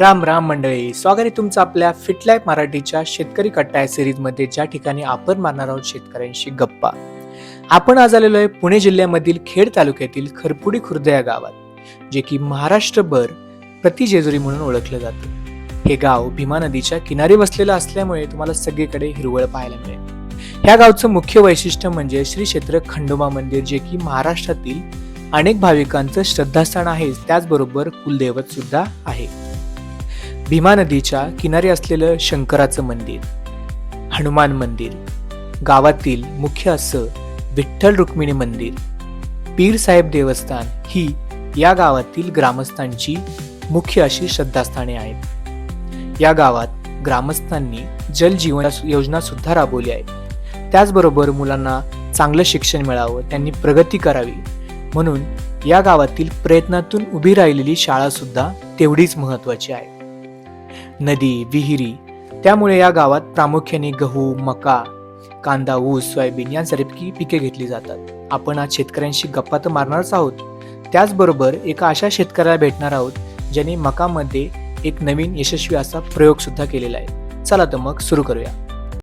राम राम मंडळी. स्वागत आहे तुमचं आपल्या फिटलाय मराठीच्या शेतकरी कट्टा या सिरीजमध्ये. ज्या ठिकाणी आपण मारणार आहोत शेतकऱ्यांशी गप्पा. आपण आज आलेलो आहे पुणे जिल्ह्यामधील खेड तालुक्यातील खरपुडी खुर्द या गावात जे की महाराष्ट्रभर प्रतिजेजुरी म्हणून ओळखलं जातं. हे गाव भीमा नदीच्या किनारी वसलेलं असल्यामुळे तुम्हाला सगळीकडे हिरवळ पाहायला मिळेल. ह्या गावचं मुख्य वैशिष्ट्य म्हणजे श्री क्षेत्र खंडोबा मंदिर जे की महाराष्ट्रातील अनेक भाविकांचं श्रद्धास्थान आहे. त्याचबरोबर कुलदैवत सुद्धा आहे. भीमा नदीच्या किनारी असलेलं शंकराचं मंदिर हनुमान मंदिर गावातील मुख्य असं विठ्ठल रुक्मिणी मंदिर पीर साहेब देवस्थान ही या गावातील ग्रामस्थांची मुख्य अशी श्रद्धास्थाने आहेत. या गावात ग्रामस्थांनी जलजीवन योजना सुद्धा राबवली आहे. त्याचबरोबर मुलांना चांगलं शिक्षण मिळावं त्यांनी प्रगती करावी म्हणून या गावातील प्रयत्नातून उभी राहिलेली शाळा सुद्धा तेवढीच महत्वाची आहे. नदी विहिरी. त्यामुळे या गावात प्रामुख्याने गहू मका कांदा ऊस सोयाबीन यांसारखी पिके घेतली जातात. आपण आज शेतकऱ्यांशी गप्पा तर मारणारच आहोत. त्याचबरोबर एका अशा शेतकऱ्याला भेटणार आहोत ज्याने मकामध्ये एक नवीन यशस्वी असा प्रयोग सुद्धा केलेला आहे. चला तर मग सुरू करूया.